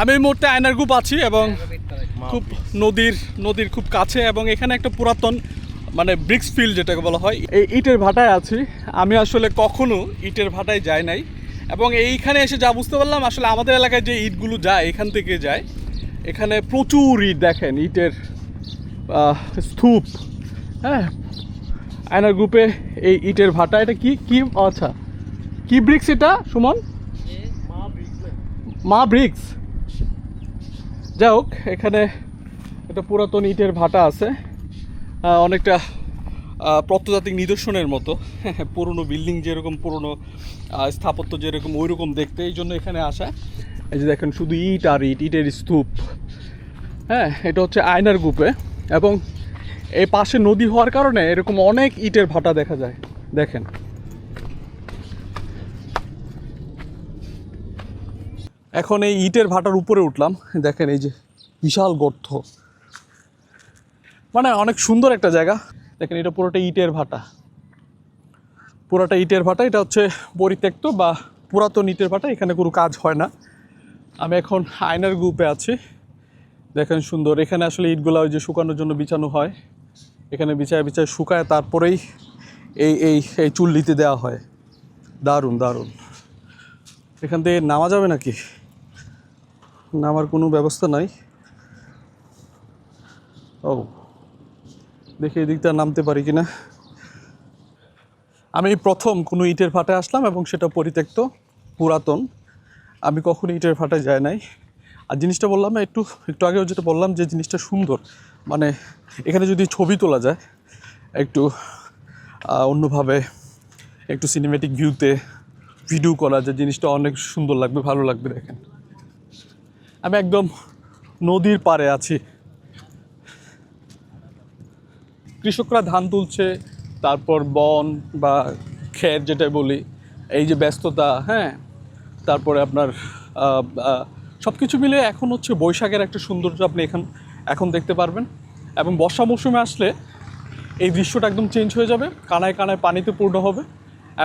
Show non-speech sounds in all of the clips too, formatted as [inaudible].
আমি এই মুহূর্তে আয়নার গ্রুপ আছি এবং খুব নদীর নদীর খুব কাছে এবং এখানে একটা পুরাতন মানে ব্রিক্স ফিল্ড যেটাকে বলা হয় এই ইটের ভাটায় আছি। আমি আসলে কখনো ইটের ভাটায় যাই নাই এবং এইখানে এসে যা বুঝতে পারলাম আসলে আমাদের এলাকায় যে ইটগুলো যায় এখান থেকে যায় এখানে প্রচুর ইট দেখেন ইটের স্তূপ। হ্যাঁ আয়নার গ্রুপে এই ইটের ভাটা এটা কি কি আচ্ছা কি ব্রিক্স এটা সুমন? মা ব্রিক্স। যাই হোক এখানে একটা পুরাতন ইটের ভাটা আছে। অনেকটা প্রত্নতাত্ত্বিক নিদর্শনের মতো। [laughs] পুরনো বিল্ডিং যেরকম পুরনো স্থাপত্য যেরকম ওই রকম দেখতে। এই জন্য এখানে আসা। এই যে দেখেন, শুধু ইট আর ইট, ইটের স্তূপ। হ্যাঁ এটা হচ্ছে আয়নার গ্রুপে এবং এই পাশে নদী হওয়ার কারণে এরকম অনেক ইটের ভাটা দেখা যায়। দেখেন। এখন এই ইটের ভাটার উপরে উঠলাম। দেখেন এই যে বিশাল গর্ত। মানে অনেক সুন্দর একটা জায়গা। দেখেন এটা পুরোটা ইটের ভাটা। পুরোটা ইটের ভাটা, এটা হচ্ছে পরিত্যক্ত বা পুরাতন ইটের ভাটা, এখানে কোনো কাজ হয় না। আমি এখন আয়নার গ্রুপে আছি। দেখেন সুন্দর, এখানে আসলে ইটগুলো ওই যে শুকানোর জন্য বিছানো হয়। এখানে বিছায় বিছায় শুকায়, তারপরেই এই এই এই চুল্লিতে দেওয়া হয়। দারুণ দারুণ। এখান থেকে নামা যাবে নাকি? নামার কোনো ব্যবস্থা নাই। ও, দেখি এদিকটা নামতে পারি কি না আমি প্রথম কোনো ইটের ভাটায় আসলাম এবং সেটা পরিত্যক্ত, পুরাতন। আমি কখনো ইটের ভাটায় যাই নাই। আর জিনিসটা বললাম একটু একটু আগেও যেটা বললাম যে জিনিসটা সুন্দর। মানে এখানে যদি ছবি তোলা যায়, একটু অন্যভাবে, একটু সিনেমেটিক ভিউতে ভিডিও করা যায় জিনিসটা অনেক সুন্দর লাগবে, ভালো লাগবে দেখেন। আমি একদম নদীর পাড়ে আছি। কৃষকরা ধান তুলছে, তারপর বন বা ক্ষেত যেটা বলি, এই যে ব্যস্ততা হ্যাঁ তারপরে আপনার সব কিছু মিলে এখন হচ্ছে বৈশাখের একটা সৌন্দর্য আপনি এখন এখন দেখতে পারবেন। এবং বর্ষা মৌসুমে আসলে এই দৃশ্যটা একদম চেঞ্জ হয়ে যাবে, কানায় কানায় পানিতে পূর্ণ হবে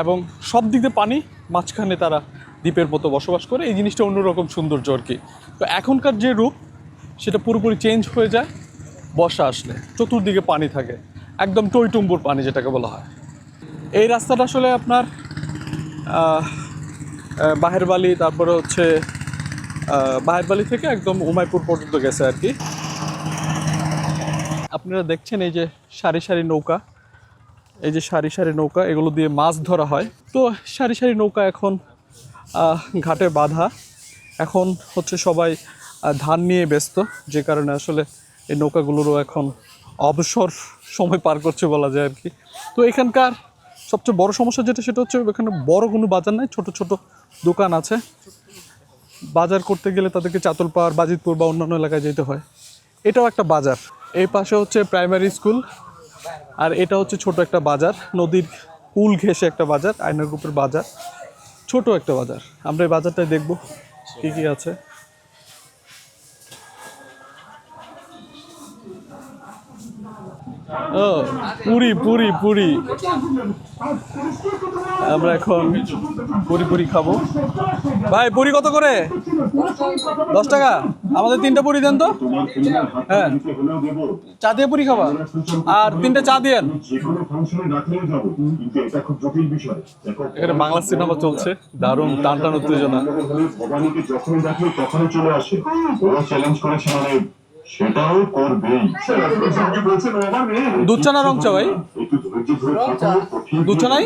এবং সব দিক পানি মাঝখানে তারা দ্বীপের মতো বসবাস করে এই জিনিসটা অন্যরকম সৌন্দর্য আর কি। তো এখনকার যে রূপ সেটা পুরোপুরি চেঞ্জ হয়ে যায় বর্ষা আসলে চতুর্দিকে পানি থাকে একদম টইটুম্বুর পানি যেটাকে বলা হয়। এই রাস্তাটা আসলে আপনার আহ, আহ, বাহের বালি তারপরে হচ্ছে আহ, বাহের বালি থেকে একদম উমাইপুর পর্যন্ত গেছে আর কি। আপনারা দেখছেন এই যে সারি সারি নৌকা এই যে সারি সারি নৌকা এগুলো দিয়ে মাছ ধরা হয়। তো সারি সারি নৌকা এখন ঘাটে বাঁধা। এখন হচ্ছে সবাই ধান নিয়ে ব্যস্ত, যে কারণে আসলে এই নৌকাগুলোরও এখন অবসর সময় পার করছে বলা যায় আর কি। তো এখানকার সবচেয়ে বড় সমস্যা যেটা, সেটা হচ্ছে এখানে বড় কোনো বাজার নাই, ছোট ছোট দোকান আছে। বাজার করতে গেলে তাদেরকে চাতলপাড় বাজিতপুর বা অন্যান্য এলাকায় যেতে হয়। এটাও একটা বাজার। এই পাশে হচ্ছে প্রাইমারি স্কুল, আর এটা হচ্ছে ছোট একটা বাজার, নদীর কুল ঘেঁষে একটা বাজার আয়নার গ্রুপের বাজার। ছোট একটা বাজার। আমরা এই বাজারটাই দেখব কি কি আছে। ও, পুরি পুরি পুরি। আমরা এখন পুরি পুরি খাব। ভাই, পুরি কত করে? দশ টাকা? আমাদের তিনটা পুরি দেন তো। হ্যাঁ। চা দিয়ে পুরি খাবা? আর তিনটা চা দেখো এখানে বাংলা সিনেমা চলছে। দারুণ টান টান উত্তেজনা যখন তখনই চলে আসে। ওরা চ্যালেঞ্জ সেটাও করবেই। দুধ চা না রং চা ভাই? দুধ চা। নাই?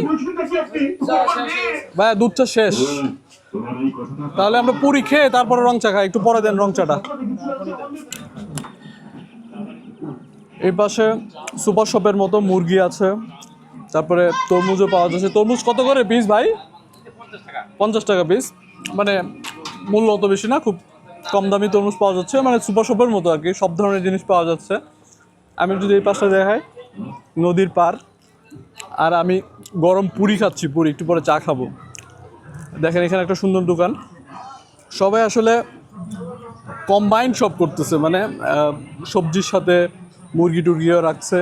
ভাই দুধ চা শেষ তাহলে আমরা পুরি খেয়ে তারপরে রং চা খাই। একটু পরে দেন রং চাটা। এই পাশে সুপার শপের মতো মুরগি আছে। তারপরে তরমুজও পাওয়া যাচ্ছে। তরমুজ কত করে পিস ভাই? পঞ্চাশ টাকা। পিস মানে মূল্য অত বেশি না খুব কম দামি তরমুজ পাওয়া যাচ্ছে মানে সুপার শপের মতো আর কি, সব ধরনের জিনিস পাওয়া যাচ্ছে। আমি যদি এই পাশটা দেখাই, নদীর পার আর আমি গরম পুরি খাচ্ছি, পুরি, একটু পরে চা খাব। দেখেন, এখানে একটা সুন্দর দোকান। সবাই আসলে কম্বাইন সব করতেছে মানে সবজির সাথে মুরগি টুরগিও রাখছে।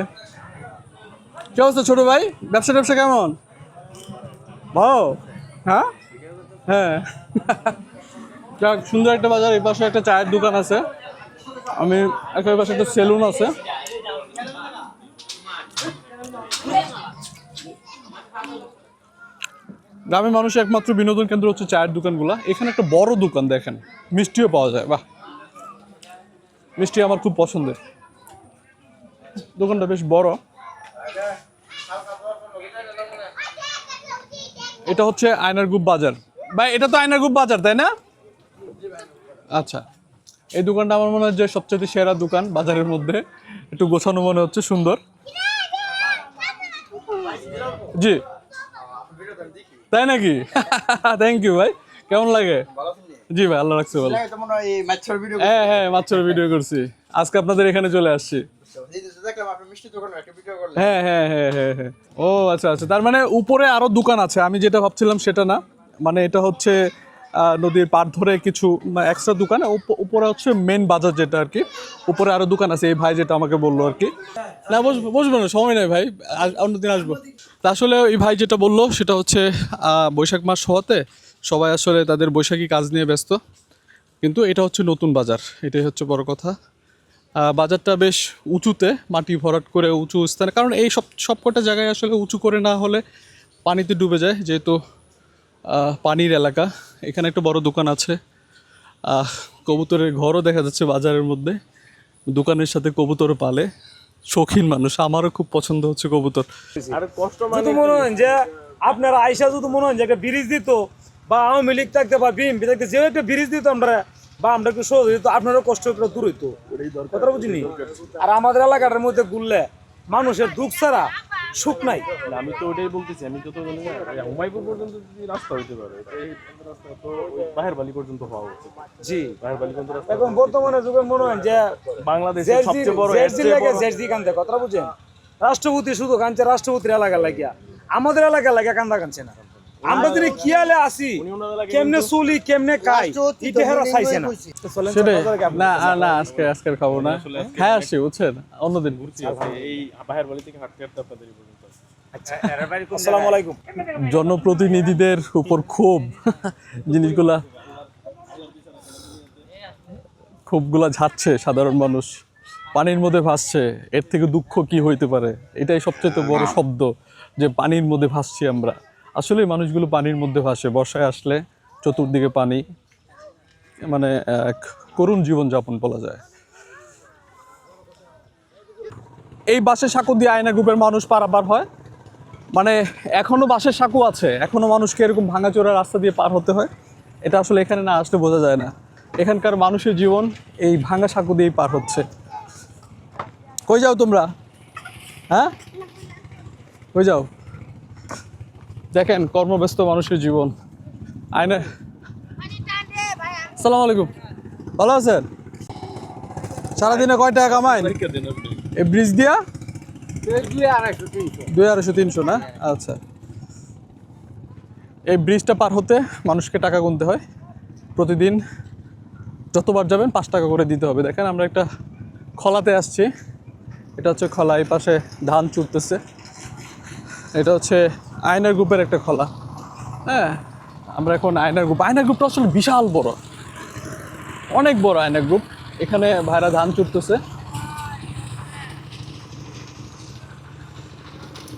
কে অবস্থা ছোটো ভাই? ব্যবসা ট্যাবসা কেমন? ভালো? হ্যাঁ? হ্যাঁ। যাক, সুন্দর একটা বাজার। এই পাশে একটা চায়ের দোকান আছে। আমি একটা পাশে একটা সেলুন আছে। গ্রামের মানুষের একমাত্র বিনোদন কেন্দ্র হচ্ছে চায়ের দোকানগুলো। এখানে একটা বড় দোকান দেখেন মিষ্টিও পাওয়া যায় বাহ। মিষ্টি আমার খুব পছন্দের। দোকানটা বেশ বড়। এটা হচ্ছে আয়নারগুপ বাজার। ভাই এটা তো আয়নারগুপ বাজার তাই না? আচ্ছা এই দোকানটা আমার মনে হয় যে সবচেয়ে সেরা দোকান বাজারের মধ্যে। একটু গোছানো মনে হচ্ছে, সুন্দর। জি। তাই নাকি? [laughs] থ্যাংক ইউ ভাই। কেমন লাগে? জি, ভাই, আল্লাহ রাখছে ভালো। হ্যাঁ হ্যাঁ মাছের ভিডিও করছি। আজকে আপনাদের এখানে চলে আসছি। হ্যাঁ হ্যাঁ হ্যাঁ হ্যাঁ হ্যাঁ। ও আচ্ছা আচ্ছা। তার মানে উপরে আরও দোকান আছে, আমি যেটা ভাবছিলাম সেটা না। মানে এটা হচ্ছে নদীর পার ধরে কিছু এক্সট্রা দোকান, উপ- উপরে হচ্ছে মেন বাজার যেটা আর কি। উপরে আরও দোকান আছে, এই ভাই যেটা আমাকে বলল আর কি। না, বসবো বসবো না, সময় নেই ভাই অন্যদিন আসব। তা আসলে এই ভাই যেটা বলল, সেটা হচ্ছে বৈশাখ মাস হওয়াতে সবাই আসলে তাদের বৈশাখী কাজ নিয়ে ব্যস্ত। কিন্তু এটা হচ্ছে নতুন বাজার, এটাই হচ্ছে বড় কথা। বাজারটা বেশ উঁচুতে, মাটি ভরাট করে উঁচু স্থানে, কারণ এই সব, সবকটা জায়গায় আসলে উঁচু করে না হলে পানিতে ডুবে যায়, যেহেতু পানির এলাকা। এখানে একটা বড় দোকান আছে। আহ, কবুতরের ঘরও দেখা যাচ্ছে বাজারের মধ্যে। দোকানের সাথে কবুতর পালে। শৌখিন মানুষ। আমারও খুব পছন্দ হচ্ছে কবুতর। যদি মনে হয় যে আপনার আইসা যদি মনে হয় যে একটা ব্রিজ দিত বা আওয়ামী লীগ থাকতে বা বিএনপি থাকতে যে একটা ব্রিজ দিত আমরা বা আমরা একটু সহজ দিত আপনারও কষ্ট একটু দূর হইতো। কথাটা বুঝিনি? আর আমাদের এলাকাটার মধ্যে ঘুরলে মানুষের দুঃখ ছাড়া সুখ নাই। আমি তো ওটাই বলতেছি আমি না উমাইপুর পর্যন্ত যদি রাস্তা হইতে পারে রাস্তা তো বাহের বালি পর্যন্ত হওয়া উচিত। জি। বাহের বালি পর্যন্ত রাস্তা এখন বর্তমানে যুগে মনে হয় যে বাংলাদেশের সবচেয়ে বড় লাগে কান্দে কথাটা বুঝেন? রাষ্ট্রপতি শুধু কানছে রাষ্ট্রপতির এলাকা লাগিয়া। আমাদের এলাকা লাগিয়া কান্দা কানছে না। আমরা যদি কিয়ালে আসি কেমনে চুলি কেমনে চাইছে না। সেটাই। না না আজকে আজকের খাব না। হ্যাঁ আসছি বুঝছেন? অন্যদিন। ঘুরছি এই বাহের বালি থেকে হাঁটতে হাঁটতে আপনাদের। আসসালামু আলাইকুম। জনপ্রতিনিধিদের উপর ক্ষোভ। জিনিসগুলা ক্ষোভগুলা ঝাড়ছে সাধারণ মানুষ। পানির মধ্যে ভাসছে। এর থেকে দুঃখ কি হইতে পারে? এটাই সবচেয়ে বড় শব্দ যে পানির মধ্যে ভাসছি আমরা। আসলে মানুষগুলো পানির মধ্যে ভাসে। বর্ষায় আসলে চতুর্দিকে পানি মানে এক করুণ জীবনযাপন বলা যায়। এই বাসে সাঁকো দিয়ে আয়না গ্রুপের মানুষ পারাপার হয়। মানে এখনও বাসের সাঁকো আছে, এখনও মানুষকে এরকম ভাঙাচোরা রাস্তা দিয়ে পার হতে হয়। এটা আসলে এখানে না আসলে বোঝা যায় না। এখানকার মানুষের জীবন এই ভাঙা সাঁকো দিয়েই পার হচ্ছে। কই যাও তোমরা? হ্যাঁ? কই যাও? দেখেন, কর্মব্যস্ত মানুষের জীবন। আয়না। সালাম আলাইকুম। ভালো আছেন? সারাদিনে কয় টাকা কামাই এই ব্রিজ দিয়া? দুই আড়াইশো তিনশো, না? আচ্ছা। এই ব্রিজটা পার হতে মানুষকে টাকা গুনতে হয়। প্রতিদিন যতবার যাবেন, পাঁচ টাকা করে দিতে হবে। দেখেন, আমরা একটা খলাতে আসছি। এটা হচ্ছে খলা, এই পাশে ধান চুরতেছে। এটা হচ্ছে আয়নার গ্রুপের একটা খোলা। হ্যাঁ আমরা এখন আয়নার গ্রুপ। আয়নার গ্রুপটা আসলে বিশাল বড়। অনেক বড় আয়নার গ্রুপ। এখানে ভাইরা ধান চুরতেছে।